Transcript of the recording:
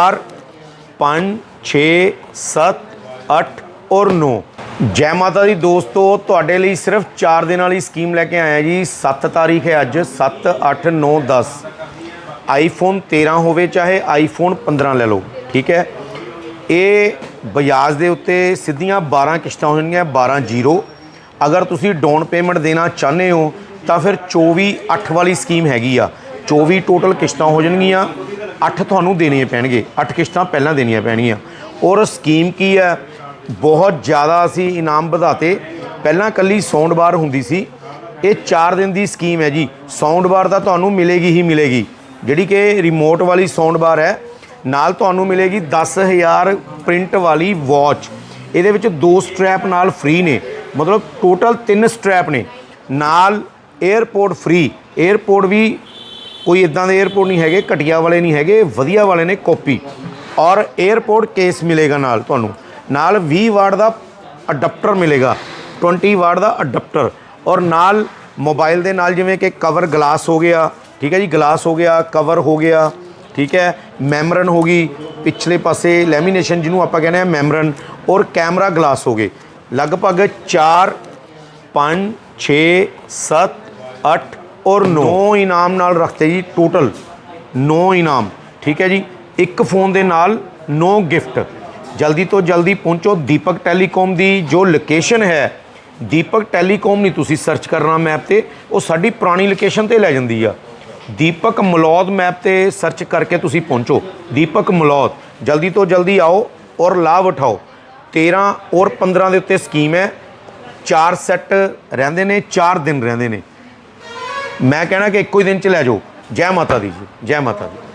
4 5 6 7 8 ਔਰ 9 ਜੈ ਮਾਤਾ ਦੀ ਦੋਸਤੋ, ਤੁਹਾਡੇ ਲਈ ਸਿਰਫ 4 ਦਿਨਾਂ ਵਾਲੀ ਸਕੀਮ ਲੈ ਕੇ ਆਇਆ ਜੀ। 7 ਤਾਰੀਖ ਹੈ ਅੱਜ 7 8 9 10 ਆਈਫੋਨ 13 ਹੋਵੇ, ਚਾਹੇ ਆਈਫੋਨ 15 ਲੈ ਲਓ, ਠੀਕ ਹੈ? ਇਹ ਬਜਾਜ ਦੇ ਉੱਤੇ ਸਿੱਧੀਆਂ 12 ਕਿਸ਼ਤਾਂ ਹੋ ਜਾਣਗੀਆਂ 12 ਜ਼ੀਰੋ। ਅਗਰ ਤੁਸੀਂ ਡਾਊਨ ਪੇਮੈਂਟ ਦੇਣਾ ਚਾਹੁੰਦੇ ਹੋ, ਤਾਂ ਫਿਰ 24 8 ਵਾਲੀ ਸਕੀਮ ਹੈਗੀ ਆ। 24 ਟੋਟਲ ਕਿਸ਼ਤਾਂ ਹੋ ਜਾਣਗੀਆਂ। ਅੱਠ ਤੁਹਾਨੂੰ ਦੇਣੇ ਪੈਣਗੇ ਅੱਠ ਕਿਸ਼ਤਾਂ ਪਹਿਲਾਂ ਦੇਣੀਆਂ ਪੈਣਗੀਆਂ। ਔਰ ਸਕੀਮ ਕੀ ਹੈ? ਬਹੁਤ ਜ਼ਿਆਦਾ ਅਸੀਂ ਇਨਾਮ ਵਧਾਤੇ। ਪਹਿਲਾਂ ਕੱਲੀ ਸਾਊਂਡ ਬਾਰ ਹੁੰਦੀ ਸੀ। ਇਹ 4 ਦਿਨ ਦੀ ਸਕੀਮ ਹੈ ਜੀ। ਸਾਊਂਡ ਬਾਰ ਤਾਂ ਤੁਹਾਨੂੰ ਮਿਲੇਗੀ ਹੀ ਮਿਲੇਗੀ। ਜਿਹੜੀ ਕਿ ਰਿਮੋਟ ਵਾਲੀ ਸਾਊਂਡ ਬਾਰ ਹੈ, ਨਾਲ ਤੁਹਾਨੂੰ ਮਿਲੇਗੀ 10000 ਪ੍ਰਿੰਟ ਵਾਲੀ ਵਾਚ ਇਹਦੇ ਵਿੱਚ ਦੋ ਸਟ੍ਰੈਪ ਨਾਲ ਫ੍ਰੀ ਨੇ। ਮਤਲਬ ਟੋਟਲ ਤਿੰਨ ਸਟ੍ਰੈਪ ਨੇ। ਨਾਲ 에어ਪੋਰਟ ਫ੍ਰੀ 에어ਪੋਰਟ ਵੀ ਕੋਈ ਇਦਾਂ ਦੇ 에어ਪੋਰਟ ਨਹੀਂ ਹੈਗੇ, ਘਟਿਆ ਵਾਲੇ ਨਹੀਂ ਹੈਗੇ, ਵਧੀਆ ਵਾਲੇ ਨੇ ਕਾਪੀ ਔਰ 에어ਪੋਰਟ ਕੇਸ ਮਿਲੇਗਾ ਨਾਲ ਤੁਹਾਨੂੰ। ਨਾਲ 20 ਵਾਟ ਦਾ ਅਡਾਪਟਰ ਮਿਲੇਗਾ 20 ਵਾਟ ਦਾ ਅਡਾਪਟਰ ਔਰ ਨਾਲ ਮੋਬਾਈਲ ਦੇ ਨਾਲ ਜਿਵੇਂ ਕਿ ਕਵਰ ਗਲਾਸ ਹੋ ਗਿਆ, ਠੀਕ ਹੈ ਜੀ ਗਲਾਸ ਹੋ ਗਿਆ ਕਵਰ ਹੋ ਗਿਆ, ਠੀਕ ਹੈ ਮੈਮਰਨ ਹੋ ਗਈ, ਪਿਛਲੇ ਪਾਸੇ ਲੈਮੀਨੇਸ਼ਨ ਜਿਹਨੂੰ ਆਪਾਂ ਕਹਿੰਦੇ ਆ ਮੈਮਰਨ ਔਰ ਕੈਮਰਾ ਗਲਾਸ ਹੋ ਗਏ। ਲਗਭਗ 4 5 6 7 8 ਔਰ 9 ਇਨਾਮ ਨਾਲ ਰੱਖਤੇ ਜੀ ਟੋਟਲ 9 ਇਨਾਮ ਠੀਕ ਹੈ ਜੀ? ਇੱਕ ਫੋਨ ਦੇ ਨਾਲ 9 ਗਿਫਟ ਜਲਦੀ ਤੋਂ ਜਲਦੀ ਪਹੁੰਚੋ ਦੀਪਕ ਟੈਲੀਕਾਮ ਦੀ ਜੋ ਲੋਕੇਸ਼ਨ ਹੈ। ਦੀਪਕ ਟੈਲੀਕਾਮ ਨਹੀਂ ਤੁਸੀਂ ਸਰਚ ਕਰਨਾ ਮੈਪ ਤੇ ਉਹ ਸਾਡੀ ਪੁਰਾਣੀ ਲੋਕੇਸ਼ਨ ਤੇ ਲੈ ਜਾਂਦੀ ਆ। ਦੀਪਕ ਮਲੌਦ ਮੈਪ ਤੇ ਸਰਚ ਕਰਕੇ ਤੁਸੀਂ ਪਹੁੰਚੋ। ਦੀਪਕ ਮਲੌਦ ਜਲਦੀ ਤੋਂ ਜਲਦੀ ਆਓ ਔਰ ਲਾਭ ਉਠਾਓ। 13 ਔਰ 15 ਦੇ ਉੱਤੇ ਸਕੀਮ ਹੈ। ਚਾਰ ਸੈੱਟ ਰਹਿੰਦੇ ਨੇ 4 ਦਿਨ ਰਹਿੰਦੇ ਨੇ। ਮੈਂ ਕਹਿਣਾ ਕਿ ਇੱਕੋ ਹੀ ਦਿਨ ਚ ਲੈ ਜਾਓ। ਜੈ ਮਾਤਾ ਦੀ ਜੀ, ਜੈ ਮਾਤਾ ਦੀ।